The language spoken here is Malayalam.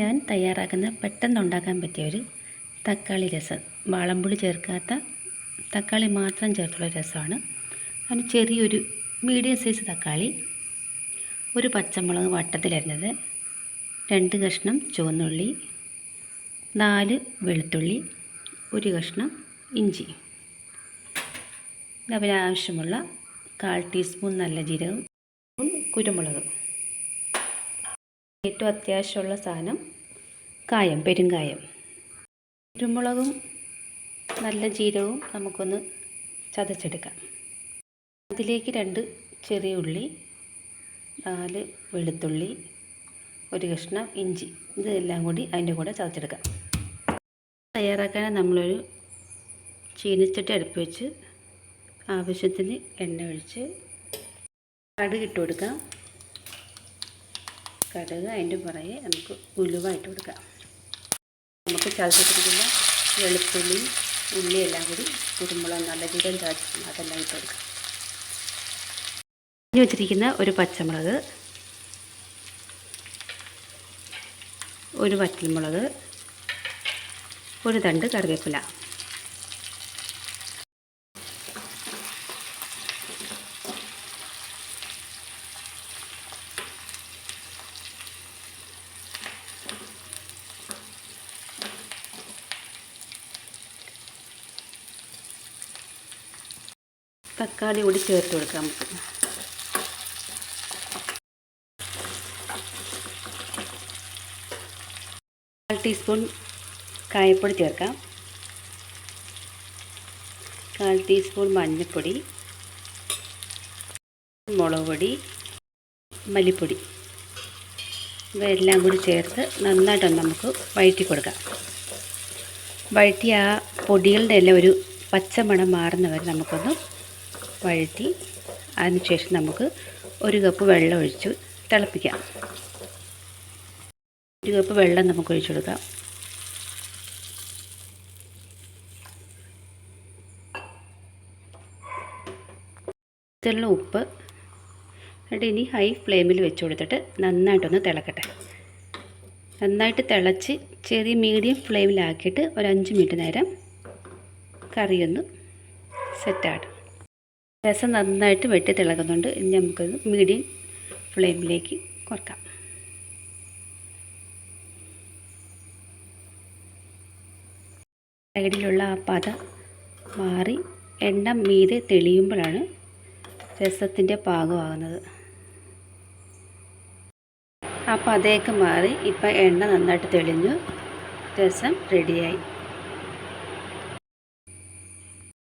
ഞാൻ തയ്യാറാക്കുന്ന പെട്ടെന്ന് ഉണ്ടാക്കാൻ പറ്റിയ ഒരു തക്കാളി രസം. വാളമ്പുളി ചേർക്കാത്ത തക്കാളി മാത്രം ചേർത്തുള്ള രസമാണ്. അതിന് ചെറിയൊരു മീഡിയം സൈസ് തക്കാളി ഒരു പച്ചമുളക് വട്ടത്തിലരിഞ്ഞത് രണ്ട് കഷ്ണം ചുവന്നുള്ളി നാല് വെളുത്തുള്ളി ഒരു കഷ്ണം ഇഞ്ചി. അതിനാവശ്യമുള്ള കാൽ ടീസ്പൂൺ നല്ല ജീരകം കുരുമുളക്. ഏറ്റവും അത്യാവശ്യമുള്ള സാധനം കായം പെരുങ്കായം കുരുമുളകും നല്ല ജീരകവും നമുക്കൊന്ന് ചതച്ചെടുക്കാം. അതിലേക്ക് രണ്ട് ചെറിയ ഉള്ളി നാല് വെളുത്തുള്ളി ഒരു കഷ്ണം ഇഞ്ചി. ഇതെല്ലാം കൂടി അതിന്റെ കൂടെ ചതച്ചെടുക്കാം. തയ്യാറാക്കാൻ നമ്മളൊരു ചീനച്ചട്ടി അടുപ്പ് വെച്ച് ആവശ്യത്തിന് എണ്ണ ഒഴിച്ച് കടുകിട്ട് കൊടുക്കാം. കടുക് അതിന്റെ പുറകെ നമുക്ക് ഉലുവ ഇട്ട് കൊടുക്കാം. നമുക്ക് ചതച്ചിട്ടിരിക്കുന്ന വെളുത്തുള്ളി ഉള്ളി എല്ലാം കൂടി കുരുമുളക് നല്ല ജീരകം ചതച്ചിട്ടുണ്ട് അതെല്ലാം ഇട്ട് കൊടുക്കാം. ഇനി വെച്ചിരിക്കുന്ന ഒരു പച്ചമുളക് ഒരു വറ്റൽമുളക് ഒരു തണ്ട് കറിവേപ്പില. തക്കാളി കൂടി ചേർത്ത് കൊടുക്കാം നമുക്ക്. കാൽ ടീസ്പൂൺ കായപ്പൊടി ചേർക്കാം. കാൽ ടീസ്പൂൺ മഞ്ഞൾപ്പൊടി മുളക് പൊടി മല്ലിപ്പൊടി. ഇവയെല്ലാം കൂടി ചേർത്ത് നന്നായിട്ടൊന്ന് നമുക്ക് വഴറ്റി കൊടുക്കാം. വഴറ്റി ആ പൊടികളുടെ എല്ലാം ഒരു പച്ചമണം മാറുന്നവരെ നമുക്കൊന്ന് വഴറ്റി അതിനുശേഷം നമുക്ക് ഒരു കപ്പ് വെള്ളം ഒഴിച്ച് തിളപ്പിക്കാം. ഒരു കപ്പ് വെള്ളം നമുക്ക് ഒഴിച്ചു കൊടുക്കാം. ഉപ്പ് എന്നിട്ട് ഇനി ഹൈ ഫ്ലെയിമിൽ വെച്ച് കൊടുത്തിട്ട് നന്നായിട്ടൊന്ന് തിളക്കട്ടെ. നന്നായിട്ട് തിളച്ച് ചെറിയ മീഡിയം ഫ്ലെയിമിലാക്കിയിട്ട് ഒരു അഞ്ച് മിനിറ്റ് നേരം കറിയൊന്ന് സെറ്റാകട്ടെ രസം നന്നായിട്ട് വെട്ടി തിളക്കുന്നുണ്ട്. ഇനി നമുക്കത് മീഡിയം ഫ്ലെയിമിലേക്ക് കുറക്കാം. സൈഡിലുള്ള ആ പത മാറി എണ്ണ മീതെ തെളിയുമ്പോഴാണ് രസത്തിന്റെ പാകമാകുന്നത്. ആ പതയൊക്കെ മാറി ഇപ്പം എണ്ണ നന്നായിട്ട് തെളിഞ്ഞു. രസം റെഡിയായി